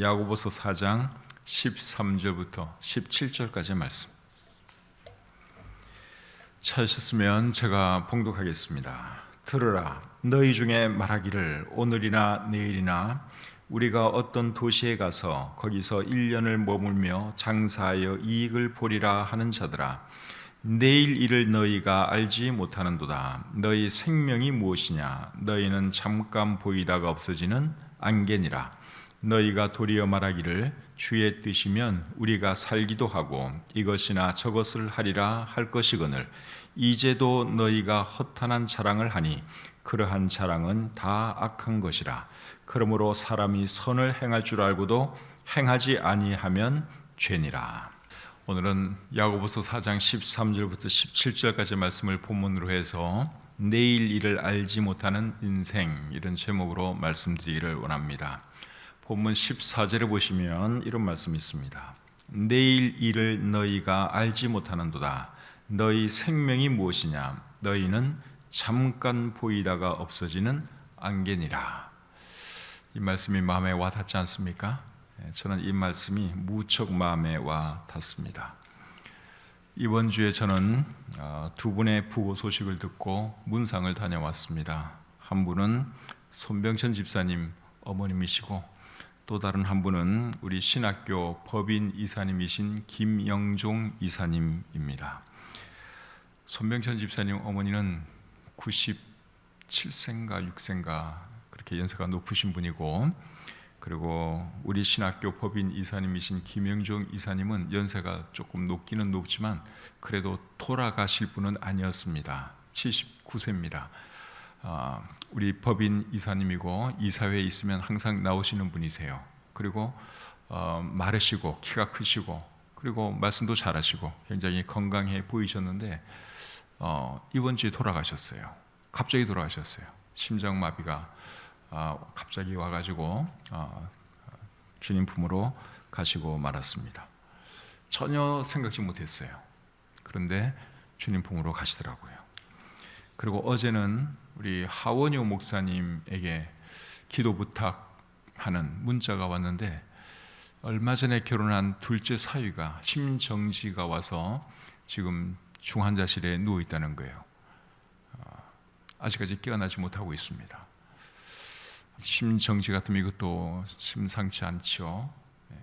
야고보서 4장 13절부터 17절까지의 말씀. 찾으셨으면 제가 봉독하겠습니다. 들으라 너희 중에 말하기를 오늘이나 내일이나 우리가 어떤 도시에 가서 거기서 1년을 머물며 장사하여 이익을 보리라 하는 자들아 내일 일을 너희가 알지 못하는도다 너희 생명이 무엇이냐 너희는 잠깐 보이다가 없어지는 안개니라 너희가 도리어 말하기를 주의 뜻이면 우리가 살기도 하고 이것이나 저것을 하리라 할 것이거늘 이제도 너희가 허탄한 자랑을 하니 그러한 자랑은 다 악한 것이라 그러므로 사람이 선을 행할 줄 알고도 행하지 아니하면 죄니라 오늘은 야고보서 4장 13절부터 17절까지 말씀을 본문으로 해서 내일 일을 알지 못하는 인생 이런 제목으로 말씀드리기를 원합니다. 본문 14절에 보시면 이런 말씀이 있습니다. 내일 일을 너희가 알지 못하는도다. 너희 생명이 무엇이냐? 너희는 잠깐 보이다가 없어지는 안개니라. 이 말씀이 마음에 와 닿지 않습니까? 예, 저는 이 말씀이 무척 마음에 와 닿습니다. 이번 주에 저는 어, 두 분의 부고 소식을 듣고 문상을 다녀왔습니다. 한 분은 손병천 집사님 어머님이시고 또 다른 한 분은 우리 신학교 법인 이사님이신 김영종 이사님입니다. 손병천 집사님 어머니는 97세인가 6세인가 그렇게 연세가 높으신 분이고 그리고 우리 신학교 법인 이사님이신 김영종 이사님은 연세가 조금 높기는 높지만 그래도 돌아가실 분은 아니었습니다. 79세입니다. 아, 우리 법인 이사님이고 이사회에 있으면 항상 나오시는 분이세요. 그리고 어, 마르시고 키가 크시고 그리고 말씀도 잘하시고 굉장히 건강해 보이셨는데 어, 이번 주에 돌아가셨어요. 갑자기 돌아가셨어요. 심장 마비가 어, 갑자기 와가지고 어, 주님 품으로 가시고 말았습니다. 전혀 생각지 못했어요. 그런데 주님 품으로 가시더라고요. 그리고 어제는 우리 하원효 목사님에게 기도 부탁하는 문자가 왔는데 얼마 전에 결혼한 둘째 사위가 심정지가 와서 지금 중환자실에 누워 있다는 거예요. 어, 아직까지 깨어나지 못하고 있습니다. 심정지 같으면 이것도 심상치 않죠. 예,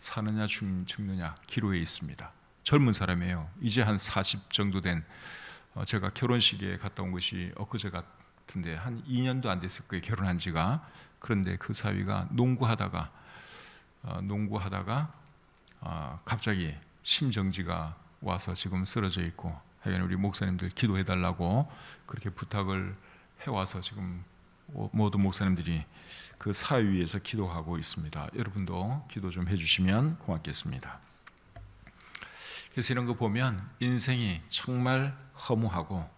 사느냐 죽느냐 기로에 있습니다. 젊은 사람이에요. 이제 한 40 정도 된 어, 제가 결혼식에 갔다 온 것이 엊그제 같은데 한 2년도 안 됐을 거예요 결혼한 지가 그런데 그 사위가 농구하다가 어, 농구하다가 어, 갑자기 심정지가 와서 지금 쓰러져 있고 하여간 우리 목사님들 기도해 달라고 그렇게 부탁을 해 와서 지금 모든 목사님들이 그 사위 위에서 기도하고 있습니다. 여러분도 기도 좀 해주시면 고맙겠습니다. 그래서 이런 거 보면 인생이 정말 허무하고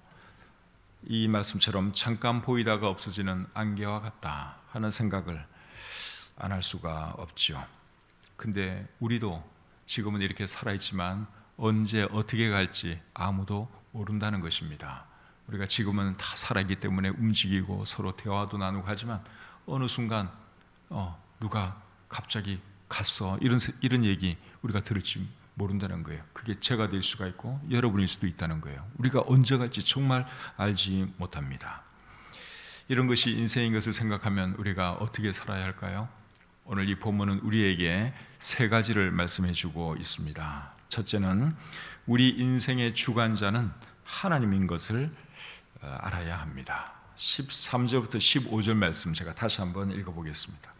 이 말씀처럼 잠깐 보이다가 없어지는 안개와 같다 하는 생각을 안 할 수가 없죠. 근데 우리도 지금은 이렇게 살아있지만 언제 어떻게 갈지 아무도 모른다는 것입니다. 우리가 지금은 다 살아있기 때문에 움직이고 서로 대화도 나누고 하지만 어느 순간 어, 누가 갑자기 갔어 이런 이런 얘기 우리가 들을지 모른다는 거예요. 그게 제가 될 수가 있고 여러분일 수도 있다는 거예요. 우리가 언제 갈지 정말 알지 못합니다. 이런 것이 인생인 것을 생각하면 우리가 어떻게 살아야 할까요? 오늘 이 본문은 우리에게 세 가지를 말씀해 주고 있습니다. 첫째는 우리 인생의 주관자는 하나님인 것을 어, 알아야 합니다. 13절부터 15절 말씀 제가 다시 한번 읽어 보겠습니다.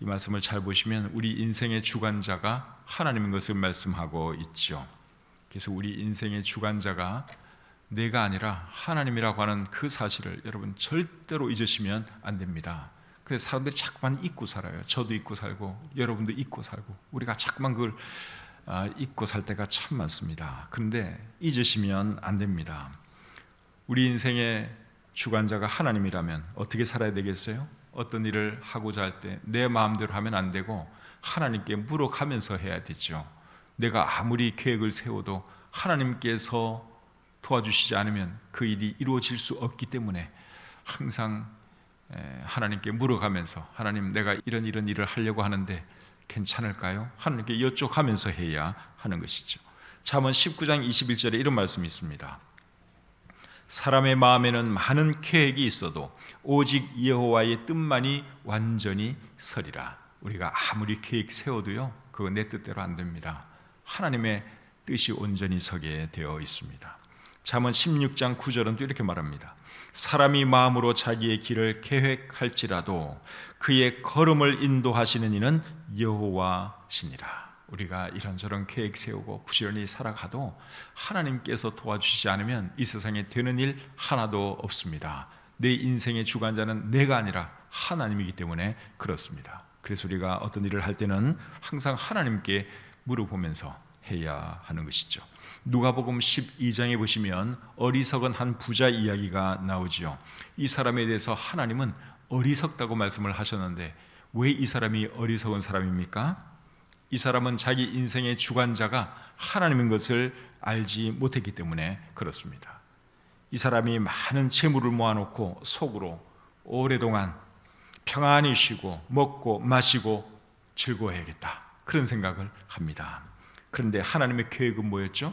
이 말씀을 잘 보시면 우리 인생의 주관자가 하나님인 것을 말씀하고 있죠. 그래서 우리 인생의 주관자가 내가 아니라 하나님이라고 하는 그 사실을 여러분 절대로 잊으시면 안 됩니다. 그래서 사람들이 자꾸만 잊고 살아요. 저도 잊고 살고 여러분도 잊고 살고 우리가 자꾸만 그걸 아, 잊고 살 때가 참 많습니다. 그런데 잊으시면 안 됩니다. 우리 인생의 주관자가 하나님이라면 어떻게 살아야 되겠어요? 어떤 일을 하고자 할 때 내 마음대로 하면 안 되고 하나님께 물어가면서 해야 되죠. 내가 아무리 계획을 세워도 하나님께서 도와주시지 않으면 그 일이 이루어질 수 없기 때문에 항상 에, 하나님께 물어가면서 하나님 내가 이런 이런 일을 하려고 하는데 괜찮을까요? 하나님께 여쭤가면서 해야 하는 것이죠. 잠언 19장 21절에 이런 말씀이 있습니다. 사람의 마음에는 많은 계획이 있어도 오직 여호와의 뜻만이 완전히 서리라. 우리가 아무리 계획 세워도요, 그거 내 뜻대로 안 됩니다. 하나님의 뜻이 온전히 서게 되어 있습니다. 잠언 16장 9절은 또 이렇게 말합니다. 사람이 마음으로 자기의 길을 계획할지라도 그의 걸음을 인도하시는 이는 여호와시니라. 우리가 이런저런 계획 세우고 부지런히 살아가도 하나님께서 도와주시지 않으면 이 세상에 되는 일 하나도 없습니다. 내 인생의 주관자는 내가 아니라 하나님이기 때문에 그렇습니다. 그래서 우리가 어떤 일을 할 때는 항상 하나님께 물어보면서 해야 하는 것이죠. 누가복음 12장에 보시면 어리석은 한 부자 이야기가 나오지요. 이 사람에 대해서 하나님은 어리석다고 말씀을 하셨는데 왜 이 사람이 어리석은 사람입니까? 이 사람은 자기 인생의 주관자가 하나님인 것을 알지 못했기 때문에 그렇습니다. 이 사람이 많은 재물을 모아놓고 속으로 오래동안 평안히 쉬고 먹고 마시고 즐거워야겠다 그런 생각을 합니다. 그런데 하나님의 계획은 뭐였죠?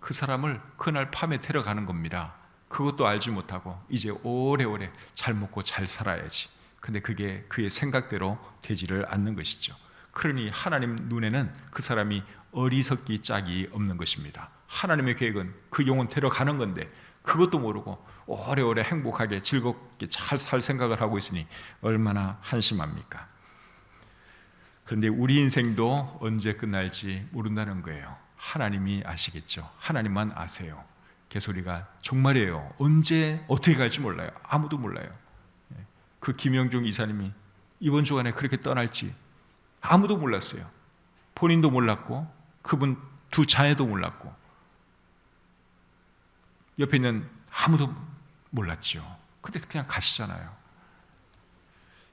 그 사람을 그날 밤에 데려가는 겁니다. 그것도 알지 못하고 이제 오래오래 잘 먹고 잘 살아야지. 근데 그게 그의 생각대로 되지를 않는 것이죠. 그러니 하나님 눈에는 그 사람이 어리석기 짝이 없는 것입니다. 하나님의 계획은 그 영혼 데려가는 건데 그것도 모르고 오래오래 행복하게 즐겁게 잘 살 생각을 하고 있으니 얼마나 한심합니까? 그런데 우리 인생도 언제 끝날지 모른다는 거예요. 하나님이 아시겠죠. 하나님만 아세요. 개소리가 정말이에요. 언제 어떻게 갈지 몰라요. 아무도 몰라요. 그 김영중 이사님이 이번 주간에 그렇게 떠날지 아무도 몰랐어요. 본인도 몰랐고 그분 두 자녀도 몰랐고 옆에 있는 아무도 몰랐죠. 근데 그냥 가시잖아요.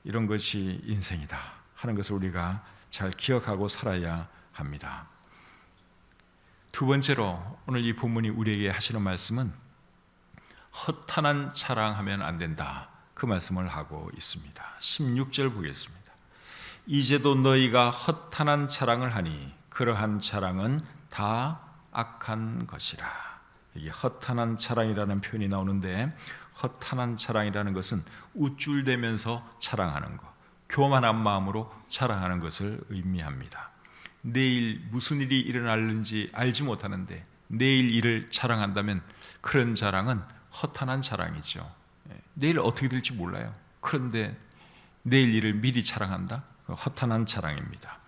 이런 것이 인생이다 하는 것을 우리가 잘 기억하고 살아야 합니다. 두 번째로 오늘 이 본문이 우리에게 하시는 말씀은 허탄한 자랑하면 안 된다. 그 말씀을 하고 있습니다. 16절 보겠습니다. 이제도 너희가 허탄한 자랑을 하니 그러한 자랑은 다 악한 것이라. 이게 허탄한 자랑이라는 표현이 나오는데 허탄한 자랑이라는 것은 우쭐대면서 자랑하는 것, 교만한 마음으로 자랑하는 것을 의미합니다. 내일 무슨 일이 일어날는지 알지 못하는데 내일 일을 자랑한다면 그런 자랑은 허탄한 자랑이죠. 예, 내일 어떻게 될지 몰라요. 그런데 내일 일을 미리 자랑한다? 허탄한 자랑입니다.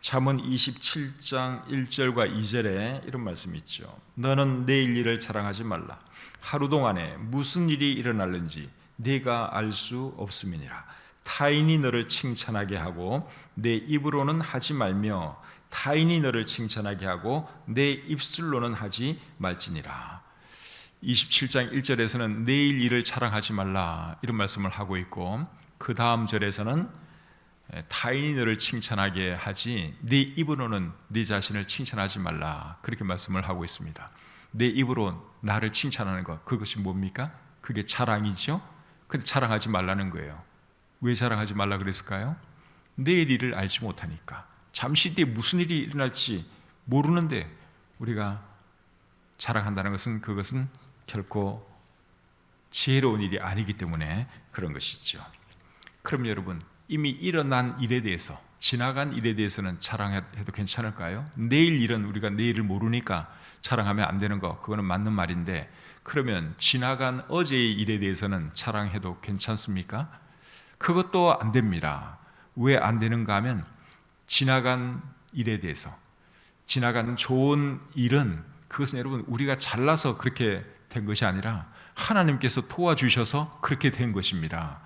잠언 27장 1절과 2절에 이런 말씀이 있죠. 너는 내일 일을 자랑하지 말라. 하루 동안에 무슨 일이 일어날는지 네가 알 수 없음이니라. 타인이 너를 칭찬하게 하고 내 입으로는 하지 말며 타인이 너를 칭찬하게 하고 내 입술로는 하지 말지니라. 27장 1절에서는 내일 일을 자랑하지 말라 이런 말씀을 하고 있고 그 다음 절에서는 타인이 너를 칭찬하게 하지 네 입으로는 네 자신을 칭찬하지 말라 그렇게 말씀을 하고 있습니다. 내 입으로 나를 칭찬하는 것 그것이 뭡니까? 그게 자랑이죠. 근데 자랑하지 말라는 거예요. 왜 자랑하지 말라 그랬을까요? 내일 일을 알지 못하니까 잠시 뒤에 무슨 일이 일어날지 모르는데 우리가 자랑한다는 것은 그것은 결코 지혜로운 일이 아니기 때문에 그런 것이죠. 그럼 여러분 이미 일어난 일에 대해서 지나간 일에 대해서는 자랑해도 괜찮을까요? 내일 일은 우리가 내일을 모르니까 자랑하면 안 되는 거 그거는 맞는 말인데 그러면 지나간 어제의 일에 대해서는 자랑해도 괜찮습니까? 그것도 안 됩니다. 왜 안 되는가 하면 지나간 일에 대해서 지나간 좋은 일은 그것은 여러분 우리가 잘나서 그렇게 된 것이 아니라 하나님께서 도와주셔서 그렇게 된 것입니다.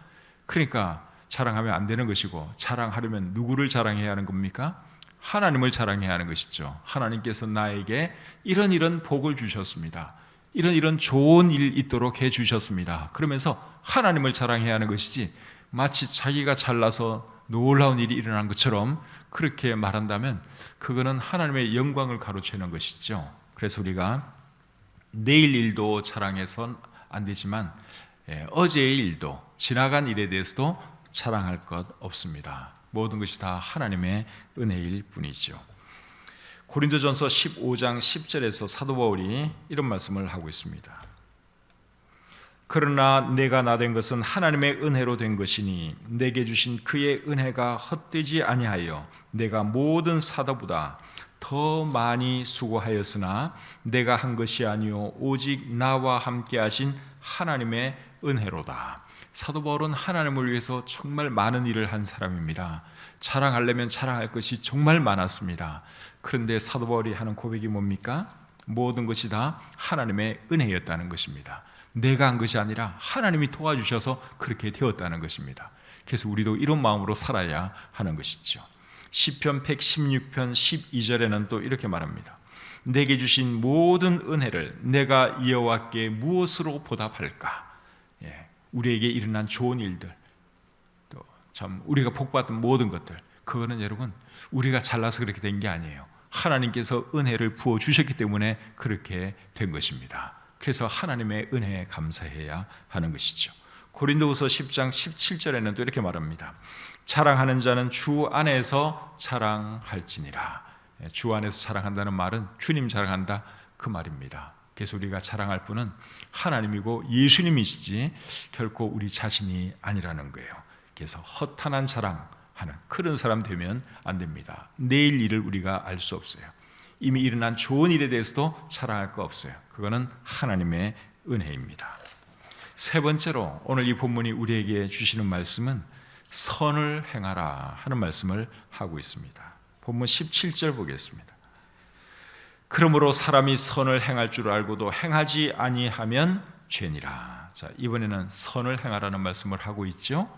그러니까 자랑하면 안 되는 것이고 자랑하려면 누구를 자랑해야 하는 겁니까? 하나님을 자랑해야 하는 것이죠. 하나님께서 나에게 이런 이런 복을 주셨습니다. 이런 이런 좋은 일 있도록 해 주셨습니다. 그러면서 하나님을 자랑해야 하는 것이지 마치 자기가 잘나서 놀라운 일이 일어난 것처럼 그렇게 말한다면 그거는 하나님의 영광을 가로채는 것이죠. 그래서 우리가 내일 일도 자랑해선 안 되지만 예, 어제의 일도 지나간 일에 대해서도 자랑할 것 없습니다. 모든 것이 다 하나님의 은혜일 뿐이죠. 고린도전서 15장 10절에서 사도 바울이 이런 말씀을 하고 있습니다. 그러나 내가 나 된 것은 하나님의 은혜로 된 것이니 내게 주신 그의 은혜가 헛되지 아니하여 내가 모든 사도보다 더 많이 수고하였으나 내가 한 것이 아니요 오직 나와 함께 하신 하나님의 은혜로다. 사도 바울은 하나님을 위해서 정말 많은 일을 한 사람입니다. 자랑하려면 자랑할 것이 정말 많았습니다. 그런데 사도 바울이 하는 고백이 뭡니까? 모든 것이 다 하나님의 은혜였다는 것입니다. 내가 한 것이 아니라 하나님이 도와주셔서 그렇게 되었다는 것입니다. 그래서 우리도 이런 마음으로 살아야 하는 것이죠. 시편 116편 12절에는 또 이렇게 말합니다. 내게 주신 모든 은혜를 내가 여호와께 무엇으로 보답할까? 예, 우리에게 일어난 좋은 일들, 또 참 우리가 복받은 모든 것들, 그거는 여러분 우리가 잘나서 그렇게 된 게 아니에요. 하나님께서 은혜를 부어 주셨기 때문에 그렇게 된 것입니다. 그래서 하나님의 은혜에 감사해야 하는 것이죠. 고린도후서 10장 17절에는 또 이렇게 말합니다. 자랑하는 자는 주 안에서 자랑할지니라. 예, 주 안에서 자랑한다는 말은 주님 자랑한다 그 말입니다. 그래서 우리가 자랑할 분은 하나님이고 예수님이시지 결코 우리 자신이 아니라는 거예요. 그래서 허탄한 자랑하는 그런 사람 되면 안 됩니다. 내일 일을 우리가 알 수 없어요. 이미 일어난 좋은 일에 대해서도 자랑할 거 없어요. 그거는 하나님의 은혜입니다. 세 번째로 오늘 이 본문이 우리에게 주시는 말씀은 선을 행하라 하는 말씀을 하고 있습니다. 본문 17절 보겠습니다. 그러므로 사람이 선을 행할 줄 알고도 행하지 아니하면 죄니라. 자, 이번에는 선을 행하라는 말씀을 하고 있죠.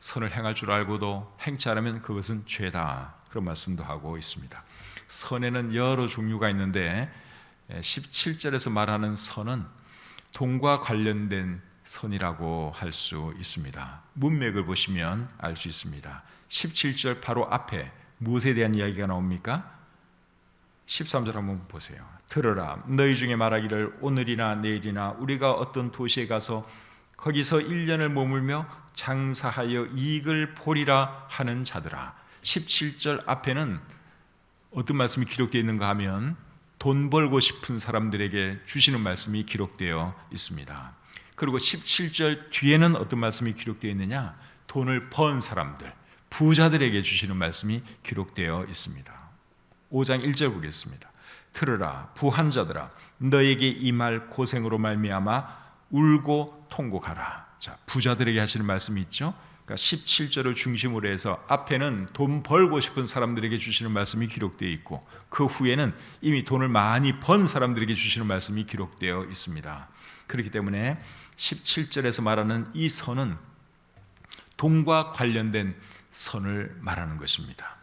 선을 행할 줄 알고도 행치 않으면 그것은 죄다. 그런 말씀도 하고 있습니다. 선에는 여러 종류가 있는데 17절에서 말하는 선은 돈과 관련된 선이라고 할 수 있습니다. 문맥을 보시면 알 수 있습니다. 17절 바로 앞에 무엇에 대한 이야기가 나옵니까? 13절 한번 보세요. 들어라. 너희 중에 말하기를 오늘이나 내일이나 우리가 어떤 도시에 가서 거기서 1년을 머물며 장사하여 이익을 보리라 하는 자들아. 17절 앞에는 어떤 말씀이 기록되어 있는가 하면 돈 벌고 싶은 사람들에게 주시는 말씀이 기록되어 있습니다. 그리고 17절 뒤에는 어떤 말씀이 기록되어 있느냐? 돈을 번 사람들, 부자들에게 주시는 말씀이 기록되어 있습니다. 5장 1절 보겠습니다. 들으라 부한 자들아 너에게 이 말 고생으로 말미암아 울고 통곡하라. 자, 부자들에게 하시는 말씀이 있죠. 그러니까 17절을 중심으로 해서 앞에는 돈 벌고 싶은 사람들에게 주시는 말씀이 기록되어 있고 그 후에는 이미 돈을 많이 번 사람들에게 주시는 말씀이 기록되어 있습니다. 그렇기 때문에 17절에서 말하는 이 선은 돈과 관련된 선을 말하는 것입니다.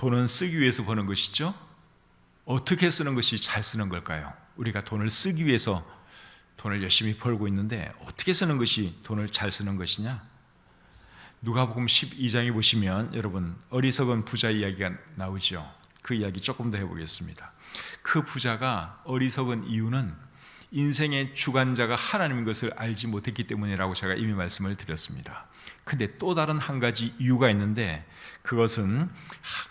돈은 쓰기 위해서 버는 것이죠. 어떻게 쓰는 것이 잘 쓰는 걸까요? 우리가 돈을 쓰기 위해서 돈을 열심히 벌고 있는데 어떻게 쓰는 것이 돈을 잘 쓰는 것이냐? 누가복음 12장에 보시면 여러분 어리석은 부자 이야기가 나오죠. 그 이야기 조금 더 해보겠습니다. 그 부자가 어리석은 이유는 인생의 주관자가 하나님인 것을 알지 못했기 때문이라고 제가 이미 말씀을 드렸습니다. 근데 또 다른 한 가지 이유가 있는데 그것은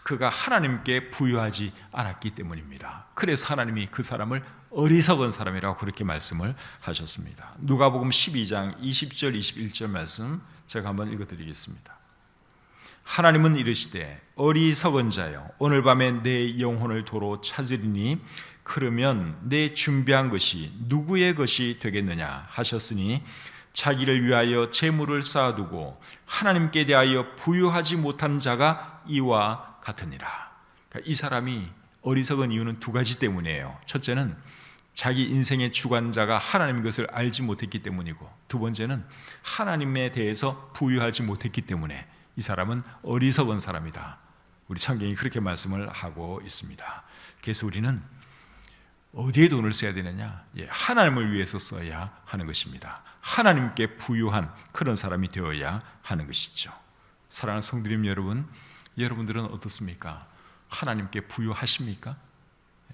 그가 하나님께 부여하지 않았기 때문입니다. 그래서 하나님이 그 사람을 어리석은 사람이라고 그렇게 말씀을 하셨습니다. 누가복음 12장 20절 21절 말씀 제가 한번 읽어 드리겠습니다. 하나님은 이르시되 어리석은 자여 오늘 밤에 내 영혼을 도로 찾으리니 그러면 내 준비한 것이 누구의 것이 되겠느냐 하셨으니 자기를 위하여 재물을 쌓아두고 하나님께 대하여 부유하지 못한 자가 이와 같으니라. 그러니까 이 사람이 어리석은 이유는 두 가지 때문이에요. 첫째는 자기 인생의 주관자가 하나님인 것을 알지 못했기 때문이고 두 번째는 하나님에 대해서 부유하지 못했기 때문에 이 사람은 어리석은 사람이다. 우리 성경이 그렇게 말씀을 하고 있습니다. 그래서 우리는 어디에 돈을 써야 되느냐? 예, 하나님을 위해서 써야 하는 것입니다. 하나님께 부유한 그런 사람이 되어야 하는 것이죠. 사랑하는 성도님 여러분, 여러분들은 어떻습니까? 하나님께 부유하십니까?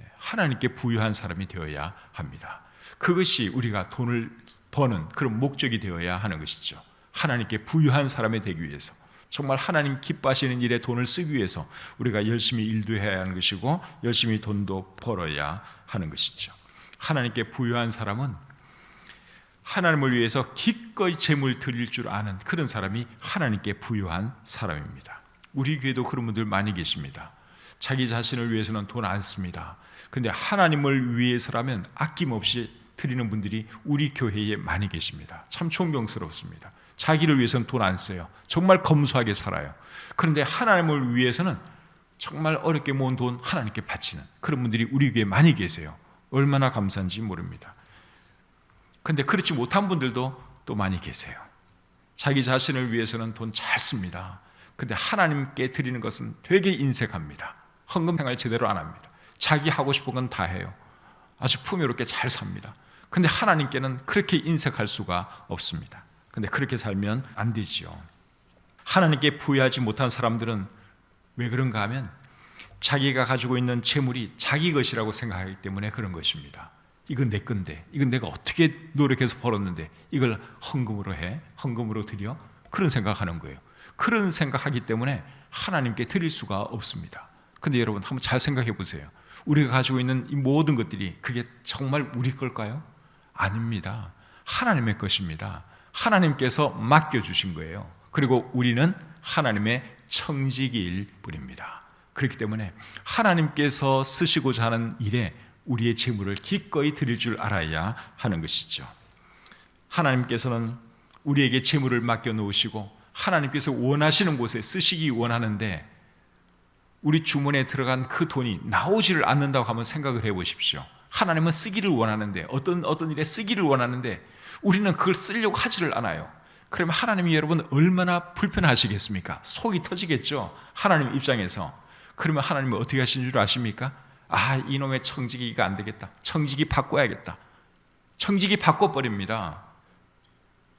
예, 하나님께 부유한 사람이 되어야 합니다. 그것이 우리가 돈을 버는 그런 목적이 되어야 하는 것이죠. 하나님께 부유한 사람이 되기 위해서 정말 하나님 기뻐하시는 일에 돈을 쓰기 위해서 우리가 열심히 일도 해야 하는 것이고 열심히 돈도 벌어야 하는 것이죠. 하나님께 부유한 사람은 하나님을 위해서 기꺼이 재물 드릴 줄 아는 그런 사람이 하나님께 부유한 사람입니다. 우리 교회도 그런 분들 많이 계십니다. 자기 자신을 위해서는 돈 안 씁니다. 근데 하나님을 위해서라면 아낌없이 드리는 분들이 우리 교회에 많이 계십니다. 참 존경스럽습니다. 자기를 위해서는 돈 안 써요. 정말 검소하게 살아요. 그런데 하나님을 위해서는 정말 어렵게 모은 돈 하나님께 바치는 그런 분들이 우리 교회에 많이 계세요. 얼마나 감사한지 모릅니다. 근데 그렇지 못한 분들도 또 많이 계세요. 자기 자신을 위해서는 돈 잘 씁니다. 근데 하나님께 드리는 것은 되게 인색합니다. 헌금 생활 제대로 안 합니다. 자기 하고 싶은 건 다 해요. 아주 풍요롭게 잘 삽니다. 근데 하나님께는 그렇게 인색할 수가 없습니다. 근데 그렇게 살면 안 되지요. 하나님께 부여하지 못한 사람들은 왜 그런가 하면 자기가 가지고 있는 재물이 자기 것이라고 생각하기 때문에 그런 것입니다. 이건 내 건데, 이건 내가 어떻게 노력해서 벌었는데 이걸 헌금으로 해, 헌금으로 드려 그런 생각하는 거예요. 그런 생각하기 때문에 하나님께 드릴 수가 없습니다. 근데 여러분 한번 잘 생각해 보세요. 우리가 가지고 있는 이 모든 것들이 그게 정말 우리 걸까요? 아닙니다. 하나님의 것입니다. 하나님께서 맡겨주신 거예요. 그리고 우리는 하나님의 청지기일 뿐입니다. 그렇기 때문에 하나님께서 쓰시고자 하는 일에 우리의 재물을 기꺼이 드릴 줄 알아야 하는 것이죠. 하나님께서는 우리에게 재물을 맡겨 놓으시고 하나님께서 원하시는 곳에 쓰시기 원하는데 우리 주머니에 들어간 그 돈이 나오지를 않는다고 한번 생각을 해 보십시오. 하나님은 쓰기를 원하는데 어떤 어떤 일에 쓰기를 원하는데 우리는 그걸 쓰려고 하지를 않아요. 그러면 하나님이 여러분 얼마나 불편하시겠습니까? 속이 터지겠죠. 하나님 입장에서. 그러면 하나님은 어떻게 하시는 줄 아십니까? 아, 이놈의 청지기가 안 되겠다. 청지기 바꿔야겠다. 청지기 바꿔버립니다.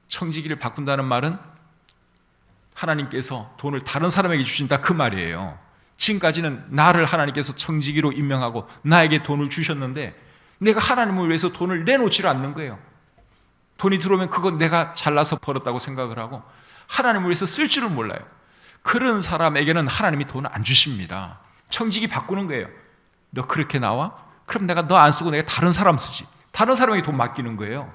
청지기를 바꾼다는 말은 하나님께서 돈을 다른 사람에게 주신다 그 말이에요. 지금까지는 나를 하나님께서 청지기로 임명하고 나에게 돈을 주셨는데 내가 하나님을 위해서 돈을 내놓지를 않는 거예요. 돈이 들어오면 그건 내가 잘나서 벌었다고 생각을 하고 하나님을 위해서 쓸 줄을 몰라요. 그런 사람에게는 하나님이 돈을 안 주십니다. 청지기 바꾸는 거예요. 너 그렇게 나와? 그럼 내가 너 안 쓰고 내가 다른 사람 쓰지. 다른 사람에게 돈 맡기는 거예요.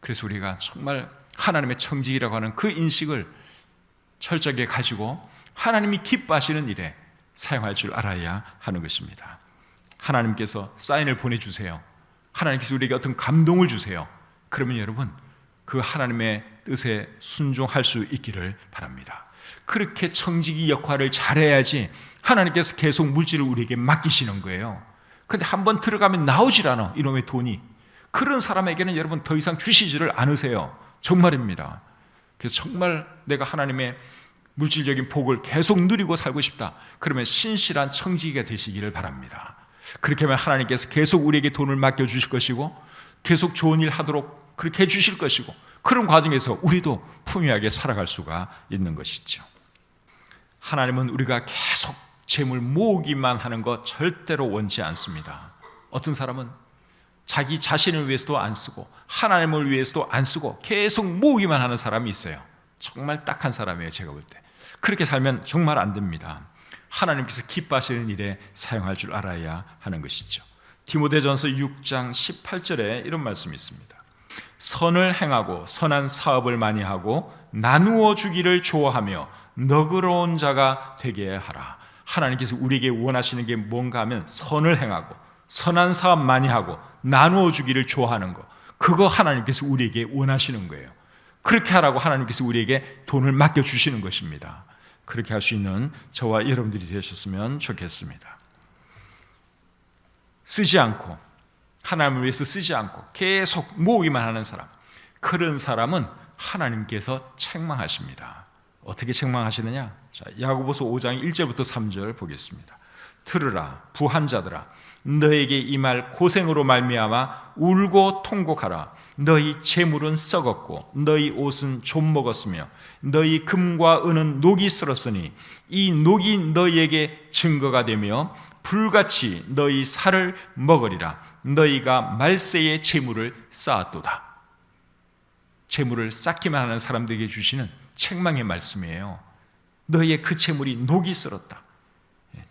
그래서 우리가 정말 하나님의 청지기라고 하는 그 인식을 철저하게 가지고 하나님이 기뻐하시는 일에 사용할 줄 알아야 하는 것입니다. 하나님께서 사인을 보내주세요. 하나님께서 우리에게 어떤 감동을 주세요. 그러면 여러분, 그 하나님의 뜻에 순종할 수 있기를 바랍니다. 그렇게 청지기 역할을 잘해야지 하나님께서 계속 물질을 우리에게 맡기시는 거예요. 근데 한 번 들어가면 나오질 않아, 이놈의 돈이. 그런 사람에게는 여러분 더 이상 주시지를 않으세요. 정말입니다. 그래서 정말 내가 하나님의 물질적인 복을 계속 누리고 살고 싶다. 그러면 신실한 청지기가 되시기를 바랍니다. 그렇게 하면 하나님께서 계속 우리에게 돈을 맡겨 주실 것이고 계속 좋은 일 하도록 그렇게 해 주실 것이고 그런 과정에서 우리도 풍요하게 살아갈 수가 있는 것이죠. 하나님은 우리가 계속 재물 모으기만 하는 것 절대로 원치 않습니다. 어떤 사람은 자기 자신을 위해서도 안 쓰고 하나님을 위해서도 안 쓰고 계속 모으기만 하는 사람이 있어요. 정말 딱한 사람이에요, 제가 볼 때. 그렇게 살면 정말 안 됩니다. 하나님께서 기뻐하시는 일에 사용할 줄 알아야 하는 것이죠. 디모데전서 6장 18절에 이런 말씀이 있습니다. 선을 행하고 선한 사업을 많이 하고 나누어 주기를 좋아하며 너그러운 자가 되게 하라. 하나님께서 우리에게 원하시는 게 뭔가 하면 선을 행하고 선한 사업 많이 하고 나누어 주기를 좋아하는 거. 그거 하나님께서 우리에게 원하시는 거예요. 그렇게 하라고 하나님께서 우리에게 돈을 맡겨 주시는 것입니다. 그렇게 할 수 있는 저와 여러분들이 되셨으면 좋겠습니다. 쓰지 않고 하나님을 위해서 쓰지 않고 계속 모으기만 하는 사람. 그런 사람은 하나님께서 책망하십니다. 어떻게 책망하시느냐? 자, 야고보서 5장 1절부터 3절 보겠습니다. 들으라 부한 자들아. 너에게 이 말 고생으로 말미암아 울고 통곡하라. 너희 재물은 썩었고 너희 옷은 좀 먹었으며 너희 금과 은은 녹이 쓸었으니 이 녹이 너희에게 증거가 되며 불같이 너희 살을 먹으리라. 너희가 말세의 재물을 쌓았도다. 재물을 쌓기만 하는 사람들에게 주시는 책망의 말씀이에요. 너희의 그 재물이 녹이 쓸었다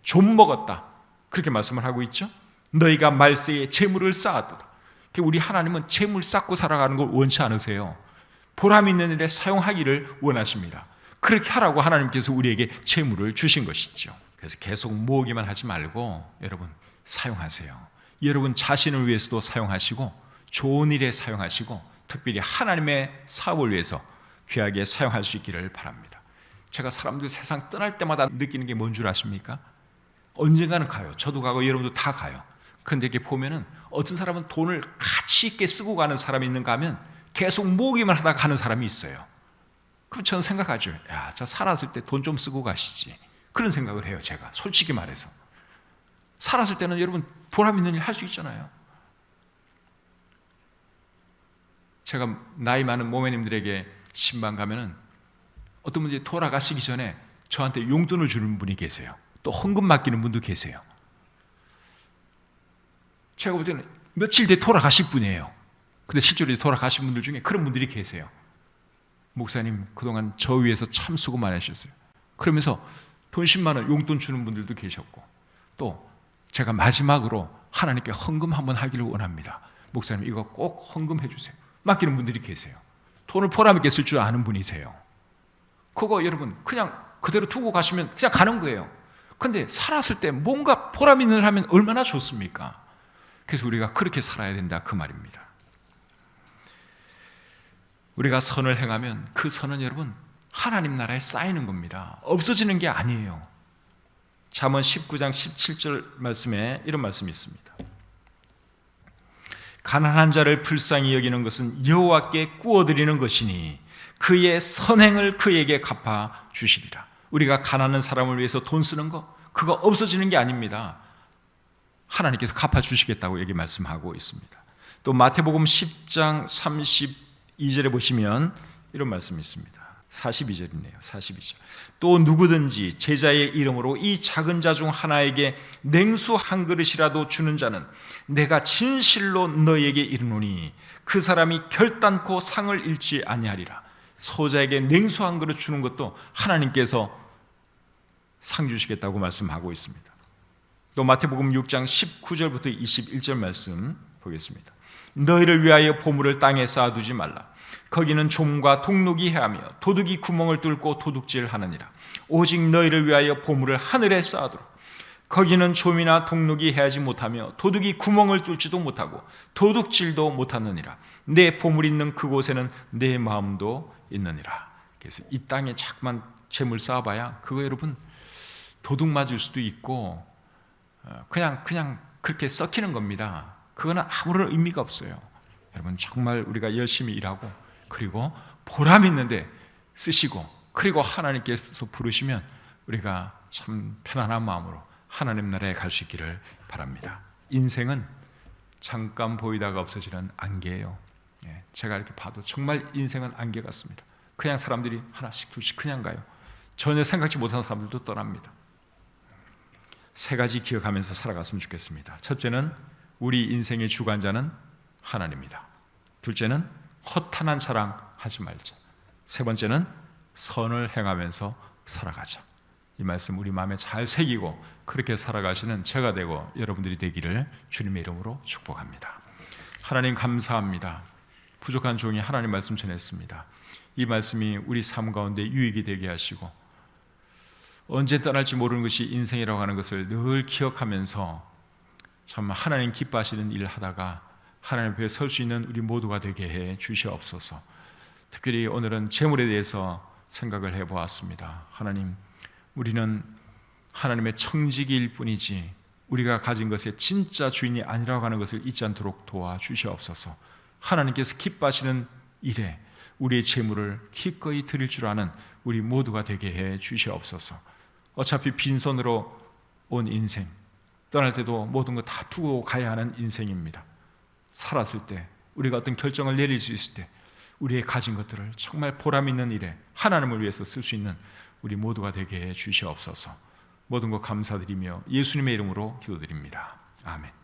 좀 먹었다 그렇게 말씀을 하고 있죠 너희가 말세에 재물을 쌓았도다. 우리 하나님은 재물 쌓고 살아가는 걸 원치 않으세요. 보람 있는 일에 사용하기를 원하십니다. 그렇게 하라고 하나님께서 우리에게 재물을 주신 것이죠. 그래서 계속 모으기만 하지 말고 여러분 사용하세요. 여러분 자신을 위해서도 사용하시고 좋은 일에 사용하시고 특별히 하나님의 사업을 위해서 귀하게 사용할 수 있기를 바랍니다. 제가 사람들 세상 떠날 때마다 느끼는 게 뭔 줄 아십니까? 언젠가는 가요. 저도 가고 여러분도 다 가요. 그런데 이렇게 보면은 어떤 사람은 돈을 가치 있게 쓰고 가는 사람이 있는가 하면 계속 모으기만 하다가 가는 사람이 있어요. 그럼 저는 생각하죠. 야, 저 살았을 때 돈 좀 쓰고 가시지. 그런 생각을 해요, 제가. 솔직히 말해서. 살았을 때는 여러분 보람 있는 일 할 수 있잖아요. 제가 나이 많은 모매님들에게 신방 가면은 어떤 분이 돌아가시기 전에 저한테 용돈을 주는 분이 계세요. 또 헌금 맡기는 분도 계세요. 제가 볼 때는 며칠 뒤에 돌아가실 분이에요. 근데 실제로 돌아가신 분들 중에 그런 분들이 계세요. 목사님, 그동안 저 위해서 참 수고 많이 하셨어요. 그러면서 돈 10만 원 용돈 주는 분들도 계셨고, 또 제가 마지막으로 하나님께 헌금 한번 하기를 원합니다. 목사님, 이거 꼭 헌금해 주세요. 맡기는 분들이 계세요. 돈을 보람있게 쓸 줄 아는 분이세요. 그거 여러분, 그냥 그대로 두고 가시면 그냥 가는 거예요. 근데 살았을 때 뭔가 보람 있는 일 하면 얼마나 좋습니까? 그래서 우리가 그렇게 살아야 된다 그 말입니다. 우리가 선을 행하면 그 선은 여러분 하나님 나라에 쌓이는 겁니다. 없어지는 게 아니에요. 잠언 19장 17절 말씀에 이런 말씀이 있습니다. 가난한 자를 불쌍히 여기는 것은 여호와께 구워드리는 것이니 그의 선행을 그에게 갚아 주시리라. 우리가 가난한 사람을 위해서 돈 쓰는 거 그거 없어지는 게 아닙니다. 하나님께서 갚아 주시겠다고 여기 말씀하고 있습니다. 또 마태복음 10장 32절에 보시면 이런 말씀이 있습니다. 42절이네요. 42절. 또 누구든지 제자의 이름으로 이 작은 자 중 하나에게 냉수 한 그릇이라도 주는 자는 내가 진실로 너에게 이르노니 그 사람이 결단코 상을 잃지 아니하리라. 소자에게 냉수 한 그릇 주는 것도 하나님께서 상 주시겠다고 말씀하고 있습니다. 또 마태복음 6장 19절부터 21절 말씀 보겠습니다. 너희를 위하여 보물을 땅에 쌓아두지 말라. 거기는 좀과 동록이 해하며 도둑이 구멍을 뚫고 도둑질하느니라. 오직 너희를 위하여 보물을 하늘에 쌓아두라. 거기는 좀이나 동록이 해하지 못하며 도둑이 구멍을 뚫지도 못하고 도둑질도 못하느니라. 내 보물 있는 그곳에는 내 마음도 있느니라. 그래서 이 땅에 자꾸만 재물 쌓아봐야 그거 여러분 도둑 맞을 수도 있고 어, 그냥 그냥 그렇게 썩히는 겁니다. 그거는 아무런 의미가 없어요. 여러분 정말 우리가 열심히 일하고 그리고 보람 있는데 쓰시고 그리고 하나님께서 부르시면 우리가 참 편안한 마음으로 하나님 나라에 갈 수 있기를 바랍니다. 인생은 잠깐 보이다가 없어지는 안개예요. 예, 제가 이렇게 봐도 정말 인생은 안개 같습니다. 그냥 사람들이 하나씩 둘씩 그냥 가요. 전혀 생각지 못한 사람들도 떠납니다. 세 가지 기억하면서 살아갔으면 좋겠습니다. 첫째는 우리 인생의 주관자는 하나님입니다. 둘째는 허탄한 자랑 하지 말자. 세 번째는 선을 행하면서 살아가자. 이 말씀 우리 마음에 잘 새기고 그렇게 살아가시는 제가 되고 여러분들이 되기를 주님의 이름으로 축복합니다. 하나님 감사합니다. 부족한 종이 하나님 말씀 전했습니다. 이 말씀이 우리 삶 가운데 유익이 되게 하시고 언제 떠날지 모르는 것이 인생이라고 하는 것을 늘 기억하면서 참 하나님 기뻐하시는 일을 하다가 하나님 앞에 설 수 있는 우리 모두가 되게 해 주시옵소서. 특별히 오늘은 재물에 대해서 생각을 해 보았습니다. 하나님, 우리는 하나님의 청지기일 뿐이지 우리가 가진 것의 진짜 주인이 아니라고 하는 것을 잊지 않도록 도와 주시옵소서. 하나님께서 기뻐하시는 일에 우리의 재물을 기꺼이 드릴 줄 아는 우리 모두가 되게 해 주시옵소서. 어차피 빈손으로 온 인생, 떠날 때도 모든 거 다 두고 가야 하는 인생입니다. 살았을 때 우리가 어떤 결정을 내릴 수 있을 때 우리의 가진 것들을 정말 보람 있는 일에 하나님을 위해서 쓸 수 있는 우리 모두가 되게 해 주시옵소서. 모든 것 감사드리며 예수님의 이름으로 기도드립니다. 아멘.